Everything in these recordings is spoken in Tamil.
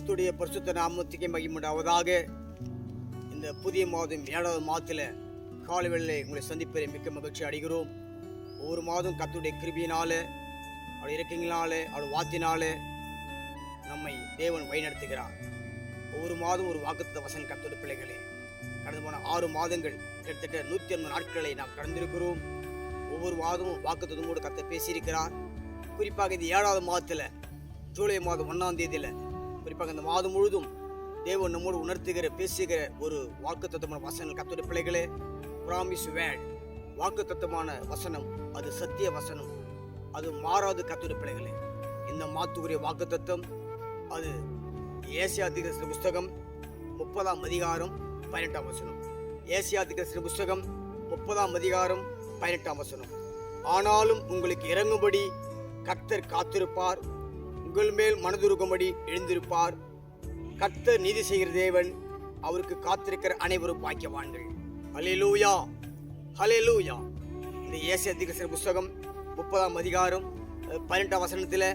கத்துடைய பரிசுத்த நாமத்துக்கே மகிமுண்டாவதாக இந்த புதிய மாதம் ஏழாவது மாதத்தில் காலை உங்களை சந்திப்பதை மிக்க மகிழ்ச்சி அடைகிறோம். ஒவ்வொரு மாதம் கத்துடைய கிருபியினால அவள் இறக்கங்களால அவள் வாத்தினால நம்மை தேவன் வழிநடத்துகிறார். ஒவ்வொரு மாதம் ஒரு வாக்குத்த வசன் கர்த்தருடைய பிள்ளைகளே. கடந்து போன ஆறு மாதங்கள் கிட்டத்தட்ட நூற்றி ஐம்பது நாட்களை நாம் கடந்திருக்கிறோம். ஒவ்வொரு மாதமும் வாக்குத்ததுமோடு கத்த பேசியிருக்கிறார். குறிப்பாக இது ஏழாவது மாதத்தில் ஜூலை மாதம் ஒன்றாம் தேதியில் குறிப்பாக இந்த மாதம் முழுதும் தேவன் நம்மோடு உணர்த்துகிற பேசுகிற ஒரு வாக்குத்தத்தமான வசனம். கத்தோட பிள்ளைகளே ப்ராமிஸ் வேட் வாக்குத்தத்தமான வசனம். அது சத்திய வசனம். அது மாறாது கத்தோட பிள்ளைகளே. இந்த மாத்துக்குரிய வாக்குத்தத்தம் அது ஏசியா தீர்க்கதரிசன புஸ்தகம் முப்பதாம் அதிகாரம் பதினெட்டாம் வசனம். ஏசியா தீர்க்கதரிசன புஸ்தகம் முப்பதாம் அதிகாரம் பதினெட்டாம் வசனம். ஆனாலும் உங்களுக்கு இறங்கும்படி கர்த்தர் காத்திருப்பார். உங்கள் மேல் மனதுருகும்படி எழுந்திருப்பார். கத்த நீதி செய்கிற தேவன் அவருக்கு காத்திருக்கிற அனைவரும் பாக்கியவான்கள். ஹலே லூயா இந்த ஏசியா தீர்க்கதரிசன புஸ்தகம் முப்பதாம் அதிகாரம் பன்னெண்டாம் வசனத்தில்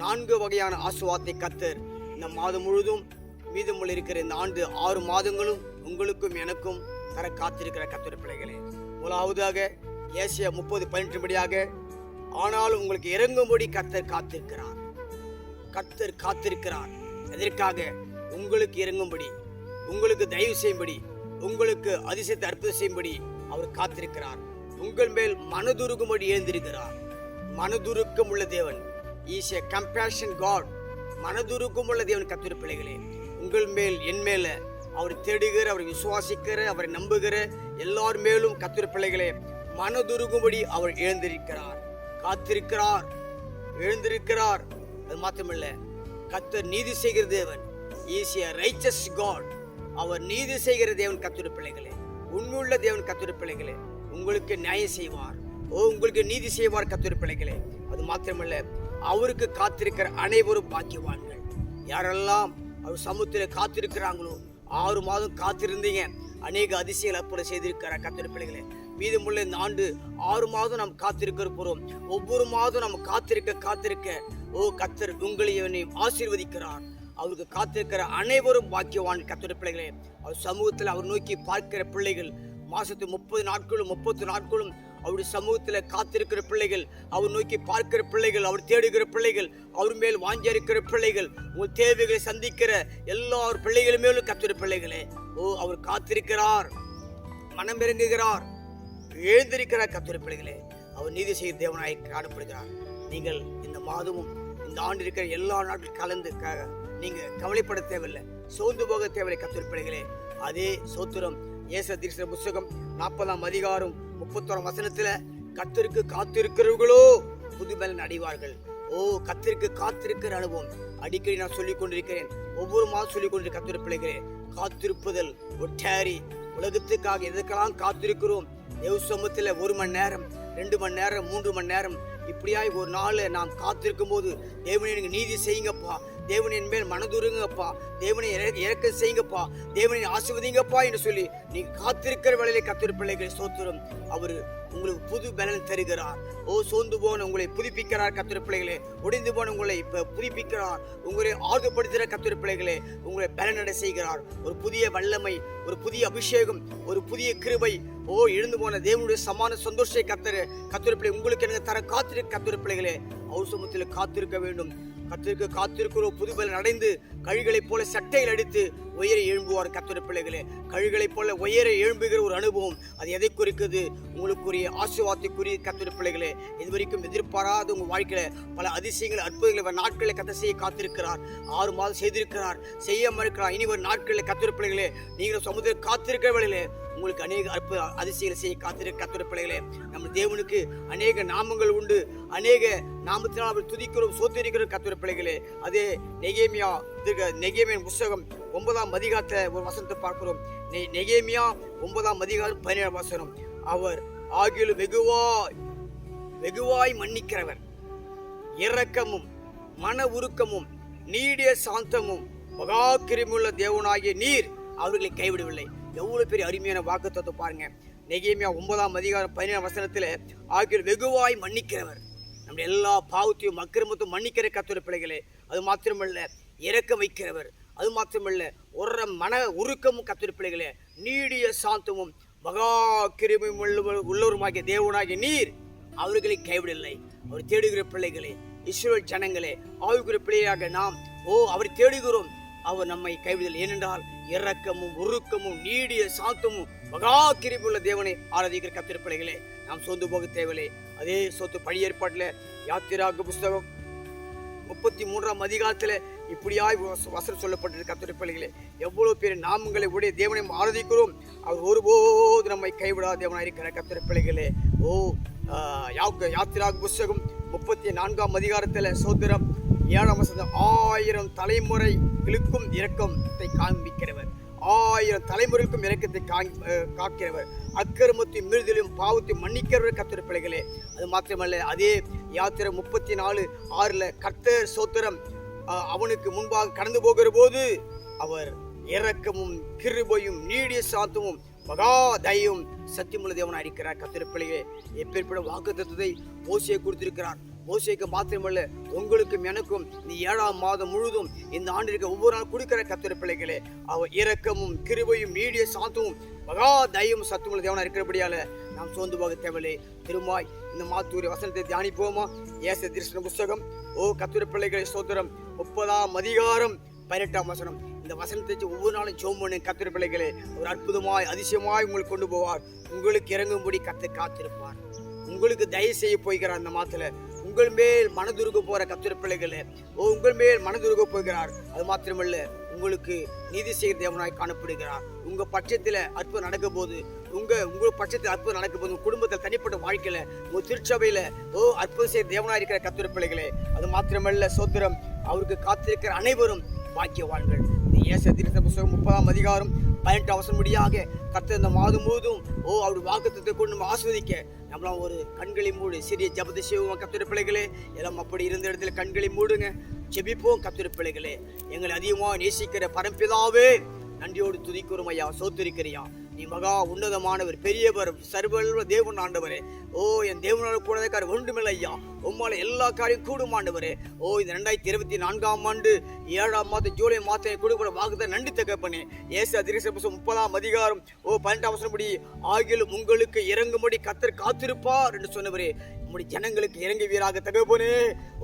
நான்கு வகையான ஆசுவாத்தை கத்தர் இந்த மாதம் முழுதும் மீதமுள்ள இருக்கிற இந்த ஆண்டு ஆறு மாதங்களும் உங்களுக்கும் எனக்கும் தர காத்திருக்கிற கத்தர் பிள்ளைகளே. முதலாவதாக ஏசியா முப்பது பதினெட்டு படியாக ஆனாலும் உங்களுக்கு இறங்கும்படி கத்தர் காத்திருக்கிறார். கத்தர் காத்திருக்கிறார். எதற்காக? உங்களுக்கு இறங்கும்படி உங்களுக்கு தயவு செய்யும்படி உங்களுக்கு அதிசயத்தை அற்புதம் செய்யும்படி அவர் காத்திருக்கிறார். உங்கள் மேல் மனதுருகும்படி எழுந்திருக்கிறார். மனதுருக்கம் உள்ள தேவன். ஈஸ் எ கம்பேஷன் காட் மனதுருக்கம் உள்ள தேவன் கத்திர பிள்ளைகளே. உங்கள் மேல் என் மேல அவர் தேடுகிற அவரை விசுவாசிக்கிற அவரை நம்புகிற எல்லார் மேலும் கத்திர பிள்ளைகளே மனதுருகும்படி அவர் எழுந்திருக்கிறார். காத்திருக்கிறார். எழுந்திருக்கிறார். அது மாத்திரமில்ல கத்தர் நீதி செய்கிற தேவன். இஸ் ரைச்சஸ் காட் அவர் நீதி செய்கிற தேவன் கத்துரு பிள்ளைகளே. உண்மையுள்ள தேவன் கத்துரு பிள்ளைகளே உங்களுக்கு நியாயம் செய்வார். ஓ உங்களுக்கு நீதி செய்வார் கத்துரு பிள்ளைகளே. அது மாத்திரமல்ல அவருக்கு காத்திருக்கிற அனைவரும் பாக்கியவான்கள். யாரெல்லாம் அவர் சமூகத்தில் காத்திருக்கிறாங்களோ ஆறு மாதம் காத்திருந்தீங்க. அநேக அதிசயங்கள் அற்புதம் செய்திருக்கிறார் கத்துடைய பிள்ளைகளே. மீதமுள்ள இந்த ஆண்டு ஆறு மாதம் நாம் காத்திருக்க போகிறோம் ஒவ்வொரு மாதம் நம்ம காத்திருக்க காத்திருக்க ஓ கத்தர் உங்களையும் என்னையும் ஆசீர்வதிக்கிறார். அவருக்கு காத்திருக்கிற அனைவரும் பாக்கியவான் கத்திர பிள்ளைகளே. அவர் சமூகத்தில் அவர் நோக்கி பார்க்கிற பிள்ளைகள் மாசத்து முப்பது நாட்களும் முப்பத்து நாட்களும் அவருடைய சமூகத்தில் காத்திருக்கிற பிள்ளைகள் அவர் நோக்கி பார்க்கிற பிள்ளைகள் அவர் தேடுகிற பிள்ளைகள் அவர் மேல் வாஞ்சிருக்கிற பிள்ளைகள் உங்கள் தேவைகளை சந்திக்கிற எல்லா பிள்ளைகள் மேலும் கத்துற பிள்ளைகளே. ஓ அவர் காத்திருக்கிறார் மனம் இறங்குகிறார். எழுந்திருக்கிறார் கத்துற பிள்ளைகளே அவர் நீதி செய்ய தேவனாய் காணப்படுகிறார். நீங்கள் இந்த மாதமும் இந்த ஆண்டு இருக்கிற எல்லா நாட்கள் கலந்து க- நீங்க கவலைப்பட தேவையில்லை சோர்ந்து போக தேவையில்லை கத்துற பிள்ளைகளே. அதே சோத்திரம் ஏச தீர்சன புஸ்தகம் நாற்பதாம் அதிகாரம் முப்பத்தோராம் வசனத்துல கத்திற்கு காத்திருக்கிறவர்களோ புதுபலன் அடைவார்கள் ஓ கத்திற்கு காத்திருக்கிற அனுபவம். அடிக்கடி நான் சொல்லிக் கொண்டிருக்கிறேன். ஒவ்வொரு மாதம் சொல்லிக் கொண்டிருக்க கத்திர காத்திருப்புதல் ஒட்டாரி உலகத்துக்காக எதற்கெல்லாம் காத்திருக்கிறோம் தேவசமத்தில் ஒரு மணி நேரம் ரெண்டு மணி நேரம் மூன்று மணி நேரம். இப்படியாய் ஒரு நாள் நாம் காத்திருக்கும் போது தேவனே எனக்கு நீதி செய்யுங்கப்பா. தேவனின் மேல் மனதுருங்கப்பா தேவனை இறக்க இறக்கம் செய்யுங்கப்பா. தேவனை ஆசிர்வதிங்கப்பா என்று சொல்லி நீ காத்திருக்கிற வேலையில கத்திர பிள்ளைகளை சோத்துரும். அவர் உங்களுக்கு புது பலன் தருகிறார். ஓ சோர்ந்து போன உங்களை புதுப்பிக்கிறார் கத்திர பிள்ளைகளே. உடைந்து போன உங்களை இப்ப புதுப்பிக்கிறார். உங்களை ஆர்வப்படுத்துகிற கத்திர பிள்ளைகளே உங்களை பலனடை செய்கிறார். ஒரு புதிய வல்லமை ஒரு புதிய அபிஷேகம் ஒரு புதிய கிருபை. ஓ எழுந்து போன தேவனுடைய சமான சந்தோஷத்தை கத்தர கத்திர பிள்ளை உங்களுக்கு எனக்கு தர காத்திருக்க கத்திர பிள்ளைகளே. அவர் சமூகத்தில் காத்திருக்க வேண்டும். கத்திற்கு காத்திருக்கிறோம் புதுபல அடைந்து கழுகளைப் போல சட்டையில் அடித்து உயர எழும்புவார் கத்திர பிள்ளைகளே. கழுகளைப் போல உயர எழும்புகிற ஒரு அனுபவம் அது எதை குறிக்குது? உங்களுக்குரிய ஆசீர்வாதத்துக்குரிய கத்திர பிள்ளைகளே இது வரைக்கும் எதிர்பாராத உங்கள் வாழ்க்கையில பல அதிசயங்கள் அற்புதங்களை நாட்களை கத்த செய்ய காத்திருக்கிறார். ஆறு மாதம் செய்திருக்கிறார் செய்ய மறுக்கிறார் இனி ஒரு நாட்களில் கத்திர பிள்ளைகளே நீங்கள் சமுதிரம் காத்திருக்கிற வேளையிலே உங்களுக்கு அநேக அற்புத அதிசயங்களை செய்ய காத்திருக்க கத்துற பிள்ளைகளே நம்ம தேவனுக்கு அநேக நாமங்கள் உண்டு. அநேக நாமத்தினால் அவர் துதிக்கிறோம் சோத்திருக்கிறோம் கத்துற பிள்ளைகளே. அதே நெகேமியா இதுக்கு நெகேமியன் புஸ்தகம் ஒன்பதாம் அதிகாரத்தை ஒரு வசனத்தை பார்க்கிறோம். நெ- நெகேமியா ஒன்பதாம் அதிகாரம் பதினேழாம் வசனம். அவர் ஆகிலும் வெகுவாய் வெகுவாய் மன்னிக்கிறவர். இரக்கமும் மன உருக்கமும் நீடிய சாந்தமும் மகா கிருமியுள்ள தேவனாகிய நீர் அவர்களை கைவிடவில்லை. எவ்வளோ பெரிய அருமையான வாக்குத்தத்தை பாருங்க. நெகேமியா ஒன்பதாம் அதிகாரம் பதினேழாம் வசனத்தில் ஆகியோர் வெகுவாய் மன்னிக்கிறவர். நம்முடைய எல்லா பாவத்தையும் அக்கிரமத்தையும் மன்னிக்கிற கத்துற பிள்ளைகளே அது மாத்திரமல்ல இறக்க வைக்கிறவர். அது மாத்திரமல்ல ஒரு மன உருக்கமும் கத்திர பிள்ளைகளே நீடிய சாந்தமும் மகா கிருமியும் உள்ளவர் உள்ளவருமாகிய தேவனாகிய நீர் அவர்களை கைவிடவில்லை. அவர் தேடுகிற பிள்ளைகளே இஸ்ரோல் ஜனங்களே ஆவிக்குரிய பிள்ளையாக நாம் ஓ அவர் தேடுகிறோம். அவர் நம்மை கைவிடல். ஏனென்றால் இரக்கமும் உருக்கமும் நீடிய சாந்தமும் மகா கிரிப்புள்ள தேவனை ஆராதிக்கிற கத்திருப்பிள்ளைகளே நாம் சொந்து போக தேவையில்லை. அதே சொத்து பழி ஏற்பாட்டில் யாத்திராக புஸ்தகம் முப்பத்தி மூன்றாம் அதிகாரத்தில் இப்படியாய் வச- வசனம் சொல்லப்பட்டிருக்க கத்திருப்பிள்ளைகளே எவ்வளோ எவ்வளவு பேர் நாமங்களை உடைய தேவனை ஆராதிக்கிறோம் அவர் ஒருபோது நம்மை கைவிடாத தேவனாக இருக்கிற கத்திர ஓ யா- யாத்திராக புஸ்தகம் முப்பத்தி நான்காம் அதிகாரத்தில் சோதரம் ஏழாம் வசனம் ஆயிரம் தலைமுறைகளுக்கும் இரக்கத்தை காண்பிக்கிறவர். ஆயிரம் தலைமுறைக்கும் இறக்கத்தை காண்- காக்கிறவர். அக்கிரமத்தையும் மிருதிலும் பாவத்தையும் மன்னிக்கிறவர் கத்திர பிள்ளைகளே. அது மாத்திரமல்ல அதே யாத்திரை முப்பத்தி நாலு ஆறில் கர்த்தர் சோத்திரம் அவனுக்கு முன்பாக கடந்து போகிற போது அவர் இரக்கமும் கிருபையும் நீடிய சாந்தமும் மகா தயவும் சத்தியமுள்ள தேவனாக இருக்கிறார் கத்திர பிள்ளைகளே. எப்பேற்பட வாக்கு தத்துவத்தை ஓசியை கொடுத்திருக்கிறார். மோசைக்கு மாத்திரமல்ல உங்களுக்கும் எனக்கும் இந்த ஏழாம் மாதம் முழுதும் இந்த ஆண்டிற்கு ஒவ்வொரு நாள் கொடுக்கிற கத்திர பிள்ளைகளே அவ இரக்கமும் கிருபையும் நீடிய சாந்தமும் மகா தயவும் சத்துமுள்ள தேவனா இருக்கிறபடியால நாம் சோர்ந்து போக தேவையில்லை. திருமாய் இந்த மாத்தூரி வசனத்தை தியானிப்போமா? ஏச திருஷ்ண புஸ்தகம். ஓ கத்திர பிள்ளைகளை சோதரம் முப்பதாம் அதிகாரம் பதினெட்டாம் வசனம். இந்த வசனத்தை ஒவ்வொரு நாளும் ஜோம் பண்ணு கத்திர பிள்ளைகளே. ஒரு அற்புதமாய் அதிசயமாய் உங்களுக்கு கொண்டு போவார். உங்களுக்கு இறங்கும்படி கத்து காத்திருப்பார். உங்களுக்கு தயவு செய்ய போய்கிறார் அந்த மாத்துல உங்கள் மேல் மனதுருக போற கத்திர பிள்ளைகளே ஓ உங்கள் மேல் மனதுருக போகிறார். அது மாத்திரமல்ல உங்களுக்கு நீதி செய்கிற தேவனாய் காணப்படுகிறார். உங்க பட்சத்தில் அற்புதம் நடக்க போது உங்க உங்க பட்சத்தில் அற்புதம் நடக்க போது உங்க குடும்பத்தில் தனிப்பட்ட வாழ்க்கையில உங்க திருச்சபையில ஓ அற்புதம் செய்ய தேவனாய் இருக்கிற கத்திர பிள்ளைகளே அது மாத்திரமல்ல சோத்திரம் அவருக்கு காத்திருக்கிற அனைவரும் பாக்கியவான்கள். வாழ்கள் ஏச திருத்த புஸ்தகம் முப்பதாம் அதிகாரம் பதினெட்டு அவசரம் முடியாக கத்த இந்த மாதம் முழுதும் ஓ அவர் வாக்குத்தத்தை கொண்டு நம்ம ஆஸ்வதிக்க நம்மளாம் ஒரு கண்களை மூடு. சிறிய ஜபத்தை செய்வோம் பிள்ளைகளே? எல்லாம் அப்படி இருந்த இடத்துல கண்களை மூடுங்க. ஜெபிப்போம் கத்திர பிள்ளைகளே. எங்களை அதிகமாக நேசிக்கிற பரம்பிதாவே நன்றியோடு துதிக்கிறோம் ஐயா. சோத்திருக்கிறியா. நீ மகா உன்னதமானவர் பெரியவர் சர்வல்வ தேவன் ஆண்டவரே. ஓ என் தேவனோட கூடக்கார ஒன்றுமில்லை ஐயா. உம்மால எல்லா காரியம் கூடும் ஆண்டவரே. ஓ இந்த ரெண்டாயிரத்தி இருபத்தி நான்காம் ஆண்டு ஏழாம் மாதம் ஜூலை மாதம் கொடுக்கிற வாக்குத்த நன்றி தகப்பனே. ஏசு அதிரச முப்பதாம் அதிகாரம். ஓ பன்னெண்டாம் வசனப்படி ஆகிலும் உங்களுக்கு இறங்கும்படி கத்தர் காத்திருப்பார் என்று சொன்னவரே. உங்களுடைய ஜனங்களுக்கு இறங்குவீராக தகப்பனே.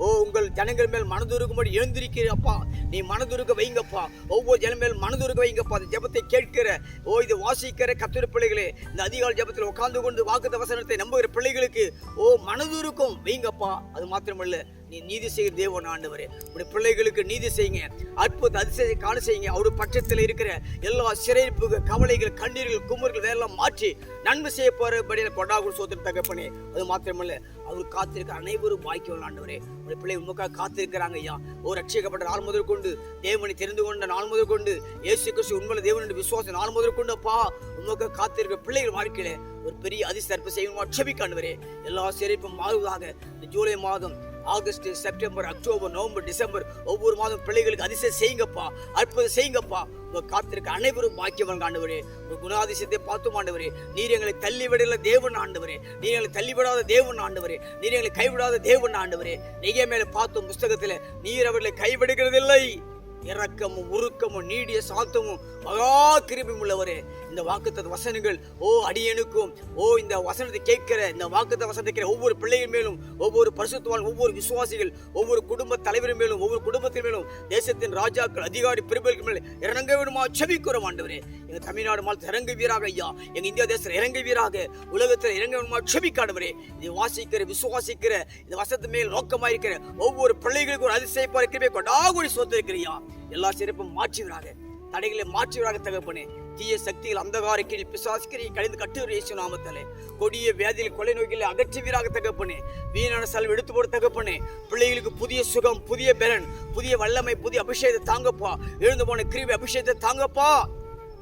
ஓ உங்கள் ஜனங்கள் மேல் மனதுருக்கும்படி எழுந்திருக்கிறப்பா நீ மனதுருக்க வைங்கப்பா. ஒவ்வொரு ஜனம் மேல் மனதுருக்க வைங்கப்பா. அந்த ஜபத்தை கேட்கிற ஓ இது வாசிக்கிற கத்திர பிள்ளைகளே இந்த அதிகால ஜெபத்தில் உட்கார்ந்து கொண்டு வாக்கு தவசனத்தை நம்புகிற பிள்ளைகளுக்கு ஓ மனதுருக்கும். வைங்கப்பா. அது மாத்திரமல்ல. நீ நீதி செய்கிற தேவன் ஆண்டவரே. உடைய பிள்ளைகளுக்கு நீதி செய்யுங்க. அற்புத அதிசய காண செய்யுங்க. அவருடைய பட்சத்தில் இருக்கிற எல்லா சிறைப்புகள் கவலைகள் கண்ணீர்கள் குமுறுகள் இதெல்லாம் மாற்றி நன்மை செய்ய போறபடியில் கொண்டாகும் சோத்திர தகப்பனே. அது மாத்திரமல்ல அவர் காத்திருக்க அனைவரும் பாக்கியம் ஆண்டவரே. உடைய பிள்ளை உமக்காக காத்திருக்கிறாங்க ஐயா. ஒரு ரட்சிக்கப்பட்ட நாள் முதல் கொண்டு தேவனை தெரிந்து கொண்ட நாள் முதல் கொண்டு இயேசு கிறிஸ்து உண்மையில தேவன் என்று விசுவாசம் நாள் முதல் கொண்டு அப்பா உமக்காக காத்திருக்க பிள்ளைகள் வாழ்க்கையில ஒரு பெரிய அதிசர்ப்பு செய்யணும் செபிக்காண்டவரே எல்லா சிறைப்பும் மாறுவதாக இந்த ஜூலை மாதம் August September October November December ஒவ்வொரு மாதம் பிள்ளைகளுக்கு அதிசயம் செய்யுங்கப்பா அற்புதம் செய்யுங்கப்பா. உங்க காத்திருக்க அனைவரும் பாக்கியவன் ஆண்டவரே. குணாதிசயத்தை பார்த்து ஆண்டவரே. நீர் எங்களை தள்ளிவிடல தேவன் ஆண்டவரே. நீர் எங்களை தள்ளிவிடாத தேவன் ஆண்டவரே. நீர் எங்களை கைவிடாத தேவன் ஆண்டவரே. நீங்க மேல பார்த்தும் புஸ்தகத்தில் நீர் அவர்களை கைவிடுகிறதில்லை. இரக்கமும் உருக்கமும் நீடிய சாத்தமும் மகா கிருபியும் உள்ளவரே இந்த வாக்குத்த வசனங்கள் ஓ அடியனுக்கும் ஓ இந்த வசனத்தை கேட்கிற இந்த வாக்குத்த வசனத்தை கேட்கிற ஒவ்வொரு பிள்ளைகள் மேலும் ஒவ்வொரு பரிசுத்தவான் ஒவ்வொரு விசுவாசிகள் ஒவ்வொரு குடும்ப தலைவர் மேலும் ஒவ்வொரு குடும்பத்தின் மேலும் தேசத்தின் ராஜாக்கள் அதிகாரி பிரிவுகளுக்கு மேல் இறங்க வேணுமா செபிக்கிறோம் ஆண்டவரே. எங்க தமிழ்நாடு மாநிலத்தில் இறங்கு வீராக ஐயா. எங்க இந்தியா தேசத்தில் இறங்கு வீராக உலகத்தில் இறங்க வேணுமா செபிக்காண்டவரே இதை வாசிக்கிற விசுவாசிக்கிற இந்த வசத்து மேல் நோக்கமாயிருக்கிற ஒவ்வொரு பிள்ளைகளுக்கும் ஒரு அதிசயப்பா இருக்கிறவே கொண்டாகுடி சொத்து இருக்கிறியா எல்லா சிறப்பும் மாற்றுவராக. தடைகளை மாற்றுவராக தகப்பனே. தீய சக்திகள் அந்தகார கீழ் பிசாசிக்கிறி கழிந்து கட்டுவர் இயேசு நாமத்தாலே. கொடிய வியாதியில் கொலை நோய்களை அகற்றுவீராக தகப்பனே. வீணான செலவு எடுத்து போட தகப்பனே. பிள்ளைகளுக்கு புதிய சுகம் புதிய பலன் புதிய வல்லமை புதிய அபிஷேகத்தை தாங்கப்பா. எழுந்து போன கிருவி அபிஷேகத்தை தாங்கப்பா.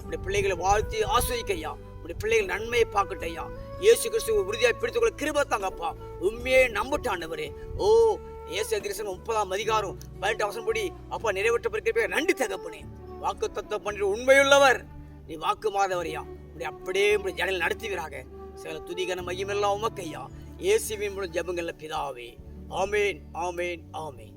உடைய பிள்ளைகளை வாழ்த்தி ஆஸ்வதிக்கையா உடைய பிள்ளைகள் நன்மையை பார்க்கட்டும் ஐயா இயேசு கிறிஸ்துவ உறுதியாக பிடித்துக்கொள்ள கிருபா தாங்கப்பா. உண்மையே நம்பட்டாண்டவரே ஓ இயேசு அதிரசம் முப்பதாம் அதிகாரம் பதினெட்டு அவசரப்படி அப்பா நிறைவேற்ற பிறகு நன்றி தகப்பனே வாக்கு தத்துவம் பண்ணி உண்மையுள்ளவர். நீ வாக்கு மாதவரையா இப்படி அப்படியே இப்படி ஜனல் நடத்துவீராக. சில துதிகன மையமெல்லாம் உமக்கையா இயேசுவின் மூலம் ஜபங்கள்ல பிதாவே. ஆமேன் ஆமேன் ஆமேன்.